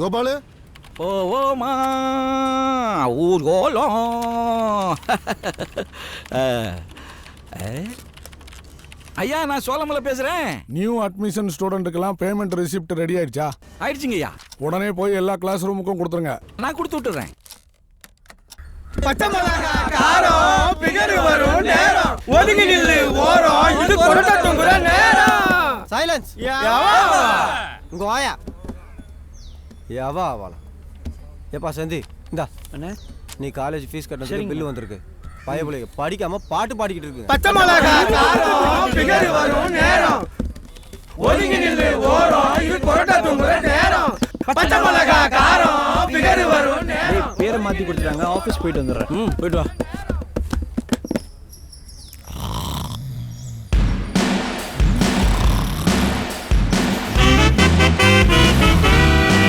கோபாலு? போவோமா ஊர்கோலம். ஐயா நான் சோழமலை பேசுறேன். நியூ அட்மிஷன் ஸ்டூடெண்ட்டுக்கெல்லாம் பேமெண்ட் ரெசிப்ட் ரெடி ஆயிடுச்சா? ஆயிடுச்சுங்க ஐயா. உடனே போய் எல்லா கிளாஸ் ரூமுக்கும் கொடுத்துருங்க. நான் கொடுத்து விட்டுறேன். ஒதுங்கி நில்லு ஓரம் இது கொரட்டத்துங்குற நேரம். சைலன்ஸ்? இங்க வாயா எவா ஆவாலாம் ஏப்பா சந்தி இந்தா. நீ காலேஜ் ஃபீஸ் கட்டினதுக்கு பில்லு வந்திருக்கு. பயபுலைய படிக்காம பாட்டு பாடிக்கிட்டு இருக்கு. பச்சை மிளகா காரம் பிகர் வரும் நேரம். ஒதுங்கி நில்லு ஓரம். இது கொரட்டத்துங்குற நேரம். பச்சை மிளகா காரம் பிகர் வரும் நேரம். பேரை மாத்தி கொடுத்துட்டாங்க. ஆபீஸ் போயிட்டு வந்துடுறேன். ம் போயிட்டு வா.